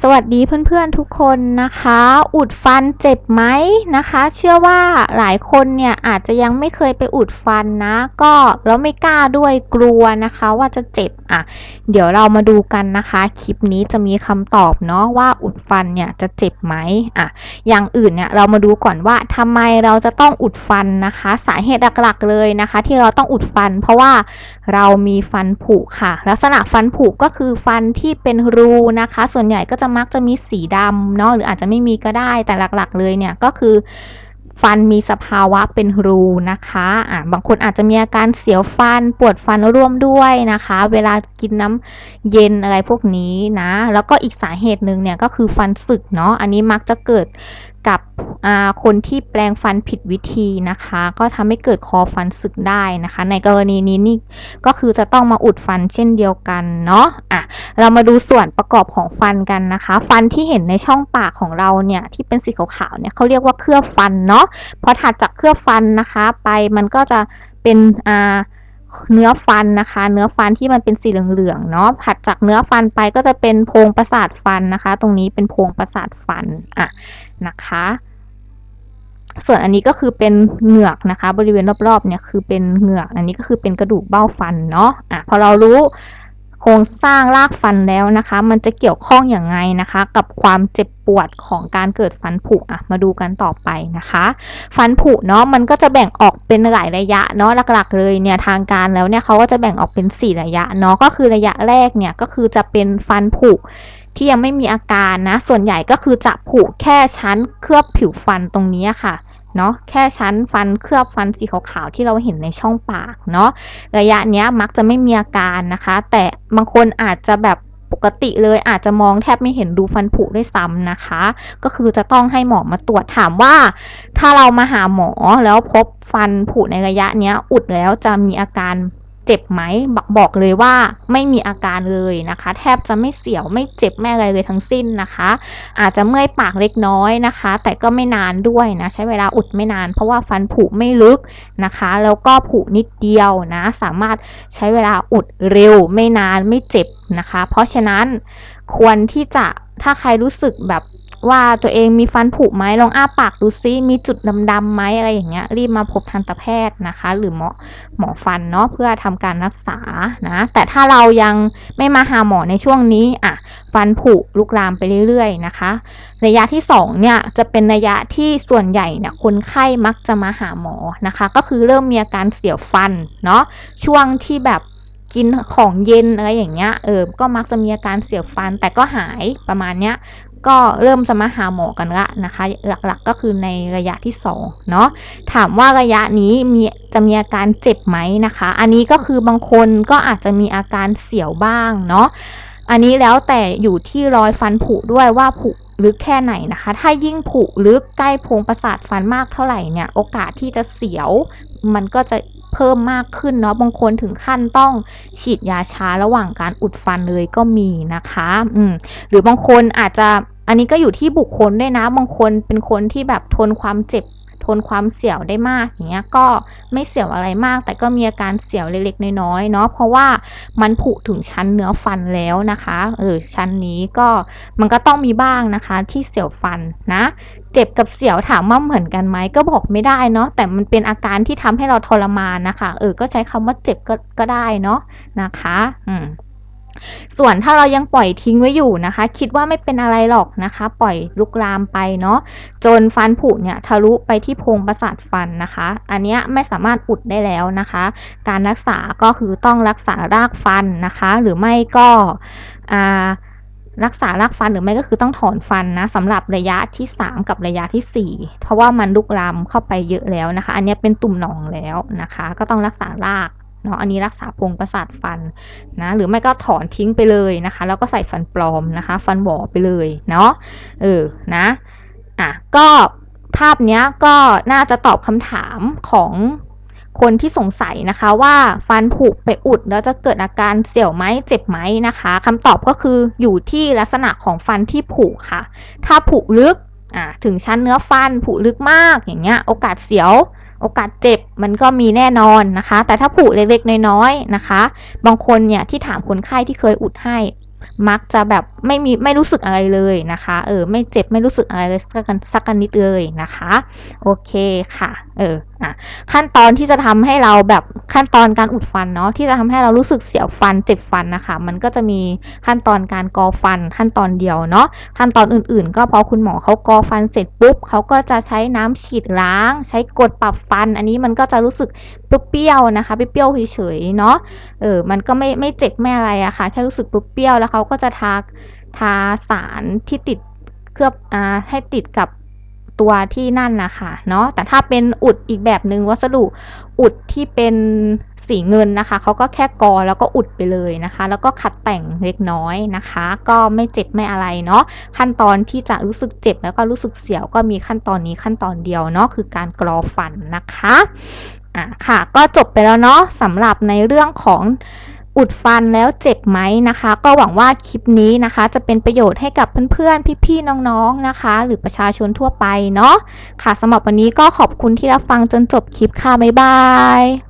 สวัสดีเพื่อนๆทุกคนนะคะ อุดฟันเจ็บไหมนะคะ เชื่อว่าหลายคนเนี่ยอาจจะยังไม่เคยไปอุดฟันนะ ก็แล้วไม่กล้าด้วยกลัวนะคะ ว่าจะเจ็บอะ เดี๋ยวเรามาดูกันนะคะ คลิปนี้จะมีคำตอบเนาะว่าอุดฟันเนี่ยจะเจ็บไหมอะ อย่างอื่นเนี่ยเรามาดูก่อนว่าทำไมเราจะต้องอุดฟันนะคะ สาเหตุหลักๆเลยนะคะ ที่เราต้องอุดฟัน เพราะว่าเรามีฟันผุค่ะ ลักษณะฟันผุก็คือฟันที่เป็นรูนะคะ ส่วนใหญ่ก็จะมักจะมีสีดำเนาะหรืออาจจะไม่มีก็ได้แต่หลักๆ เลยเนี่ยก็คือฟันมีสภาวะเป็นรูนะคะอ่าบางคนอาจจะมีอาการเสียวฟัน ปวดฟันร่วมด้วยนะคะ เวลากินน้ำเย็นอะไรพวกนี้นะ แล้วก็อีกสาเหตุหนึ่งเนี่ยก็คือฟันสึกเนาะ อันนี้มักจะเกิด กับคนที่แปลงฟันผิดวิธีนะคะ ก็ทำให้เกิดคอฟันสึกได้นะคะ ในกรณีนี้นี่ก็คือจะต้องมาอุดฟันเช่นเดียวกันเนาะอะเรามาดูส่วนประกอบของฟันกันนะคะ ฟันที่เห็นในช่องปากของเราเนี่ยที่เป็นสีขาวๆเนี่ยเขาเรียกว่าเคลือบฟันเนาะพอถัดจากเคลือบฟันนะคะ ไปมันก็จะเป็นอ่า เนื้อฟันนะคะ เนื้อฟันที่มันเป็นสีเหลืองๆเนาะผัดจากเนื้อฟันไปก็จะเป็นโพรงประสาทฟันนะคะ ตรงนี้เป็นโพรงประสาทฟันอะนะคะ ส่วนอันนี้ก็คือเป็นเหงือกนะคะ บริเวณรอบๆเนี่ยคือเป็นเหงือก อันนี้ก็คือเป็นกระดูกเบ้าฟันเนาะอะพอเรารู้ โครงสร้างรากฟันแล้วนะคะ มันจะเกี่ยวข้องอย่างไงนะคะ กับความเจ็บปวดของการเกิดฟันผุอะมาดูกันต่อไปนะคะ ฟันผุเนาะมันก็จะแบ่งออกเป็นหลายระยะเนาะหลักๆ เลยเนี่ยทางการแล้วเนี่ยเขาก็จะแบ่งออกเป็น 4 ระยะเนาะก็คือระยะแรกเนี่ยก็คือจะเป็นฟันผุที่ยังไม่มีอาการนะ ส่วนใหญ่ก็คือจะผุแค่ชั้นเคลือบผิวฟันตรงนี้ค่ะ เนาะแค่ชั้นฟันเคลือบฟันสีขาวๆที่เราเห็นในช่องปากเนาะระยะเนี้ยมักจะไม่มีอาการนะคะ แต่บางคนอาจจะแบบปกติเลยอาจจะมองแทบไม่เห็นดูฟันผุด้วยซ้ำนะคะ ก็คือจะต้องให้หมอมาตรวจถามว่า ถ้าเรามาหาหมอแล้วพบฟันผุในระยะเนี้ยอุดแล้วจะมีอาการ เจ็บไหมบอกเลยว่าไม่มีอาการเลยนะคะ แทบจะไม่เสียวไม่เจ็บไม่อะไรเลยทั้งสิ้นนะคะ อาจจะเมื่อยปากเล็กน้อยนะคะ แต่ก็ไม่นานด้วยนะ ใช้เวลาอุดไม่นาน เพราะว่าฟันผุไม่ลึกนะคะ แล้วก็ผุนิดเดียวนะ สามารถใช้เวลาอุดเร็วไม่นานไม่เจ็บนะคะ เพราะฉะนั้นควรที่จะถ้าใครรู้สึกแบบ ว่าตัวเองมีฟันผุไหมลองอ้าปากดูซิมีจุดดำๆไหมอะไรอย่างเงี้ย รีบมาพบทันตแพทย์นะคะ หรือหมอหมอฟันเนาะเพื่อทำการรักษานะแต่ถ้าเรายังไม่มาหาหมอในช่วงนี้อะฟันผุลุกลามไปเรื่อยๆนะคะระยะที่ 2 เนี่ยจะเป็นระยะที่ส่วนใหญ่เนี่ยคนไข้มักจะมาหาหมอนะคะ ก็คือเริ่มมีอาการเสียวฟันเนาะช่วงที่แบบกินของเย็นอะไรอย่างเงี้ยเออ ก็มักจะมีอาการเสียวฟันแต่ก็หายประมาณเนี้ย ก็เริ่มจะมาหาหมอกันละนะคะ หลักๆก็คือในระยะที่2เนาะถามว่าระยะนี้มีจะมีอาการเจ็บไหมนะคะ อันนี้ก็คือบางคนก็อาจจะมีอาการเสียวบ้างเนาะอันนี้แล้วแต่อยู่ที่รอยฟันผุด้วยว่าผุลึกแค่ไหนนะคะ ถ้ายิ่งผุลึกใกล้โพรงประสาทฟันมากเท่าไหร่เนี่ย โอกาสที่จะเสียว มันก็จะเพิ่มมากขึ้นเนาะ บางคนถึงขั้นต้องฉีดยาชาระหว่างการอุดฟันเลยก็มีนะคะ อืม หรือบางคนอาจจะ อันนี้ก็อยู่ที่บุคคลด้วยนะ บางคนเป็นคนที่แบบทนความเจ็บ ทนความเสียวได้มากอย่างเงี้ยก็ไม่เสียวอะไรมาก แต่ก็มีอาการเสียวเล็กๆน้อยๆเนาะเพราะว่ามันผุถึงชั้นเนื้อฟันแล้วนะคะเออชั้นนี้ก็มันก็ต้องมีบ้างนะคะ ที่เสียวฟันนะเจ็บกับเสียวถามว่าเหมือนกันไหมก็บอกไม่ได้เนาะแต่มันเป็นอาการที่ทำให้เราทรมานนะคะ เออก็ใช้คำว่าเจ็บก็ก็ได้เนาะนะคะ อืม ส่วนถ้าเรายังปล่อยทิ้งไว้อยู่นะคะ คิดว่าไม่เป็นอะไรหรอกนะคะ ปล่อยลุกลามไปเนาะจนฟันผุเนี่ยทะลุไปที่โพรงประสาทฟันนะคะ อันนี้ไม่สามารถอุดได้แล้วนะคะ การรักษาก็คือต้องรักษารากฟันนะคะ หรือไม่ก็รักษารากฟันหรือไม่ก็คือต้องถอนฟันนะสำหรับระยะที่ 3 กับระยะที่ 4 เพราะว่ามันลุกลามเข้าไปเยอะแล้วนะคะ อันนี้เป็นตุ่มหนองแล้วนะคะ ก็ต้องรักษาราก เนาะอันนี้รักษาโพรงประสาทฟันนะหรือไม่ก็ถอนทิ้งไปเลยนะคะ แล้วก็ใส่ฟันปลอมนะคะ ฟันหวอไปเลยเนาะเออนะอะก็ภาพเนี้ยก็น่าจะตอบคำถามของคนที่สงสัยนะคะว่าฟันผุไปอุดแล้วจะเกิดอาการเสียวไหมเจ็บไหมนะคะคำตอบก็คืออยู่ที่ลักษณะของฟันที่ผุค่ะ ถ้าผุลึกอ่าถึงชั้นเนื้อฟันผุลึกมากอย่างเงี้ยโอกาสเสียว โอกาสเจ็บมันก็มีแน่นอนนะคะ แต่ถ้าผุเล็กๆน้อยๆนะคะ บางคนเนี่ยที่ถามคนไข้ที่เคยอุดให้ มักจะแบบไม่มีไม่รู้สึกอะไรเลยนะคะ เออไม่เจ็บไม่รู้สึกอะไรเลยสักกันสักกันนิดเลยนะคะ โอเคค่ะ เออ อะขั้นตอนที่จะทำให้เราแบบขั้นตอนการอุดฟันเนาะที่จะทำให้เรารู้สึกเสียวฟันเจ็บฟันนะคะ มันก็จะมีขั้นตอนการกอฟันขั้นตอนเดียวเนาะขั้นตอนอื่นๆ ก็พอคุณหมอเขากอฟันเสร็จปุ๊บเขาก็จะใช้น้ำฉีดล้าง ใช้กดปรับฟัน อันนี้มันก็จะรู้สึกเปรี้ยวๆนะคะเปรี้ยวๆเฉยๆเนาะเออมันก็ไม่ไม่เจ็บไม่อะไรอะค่ะแค่รู้สึกเปรี้ยวๆแล้วเขาก็จะทาทาสารที่ติดเคลือบอ่าให้ติดกับ ตัวที่นั่นนะคะเนาะแต่ถ้าเป็นอุดอีกแบบหนึ่งวัสดุอุดที่เป็นสีเงินนะคะเขาก็แค่กอแล้วก็อุดไปเลยนะคะ แล้วก็ขัดแต่งเล็กน้อยนะคะ ก็ไม่เจ็บไม่อะไรเนาะขั้นตอนที่จะรู้สึกเจ็บแล้วก็รู้สึกเสียวก็มีขั้นตอนนี้ขั้นตอนเดียวเนาะคือการกรอฟันนะคะอะค่ะก็จบไปแล้วเนาะสำหรับในเรื่องของ อุดฟันแล้วเจ็บไหมนะคะ ก็หวังว่าคลิปนี้นะคะ จะเป็นประโยชน์ให้กับเพื่อนๆ พี่ๆ น้องๆ นะคะ หรือประชาชนทั่วไปเนาะค่ะสำหรับวันนี้ก็ขอบคุณที่รับฟังจนจบคลิปค่ะ บ๊ายบาย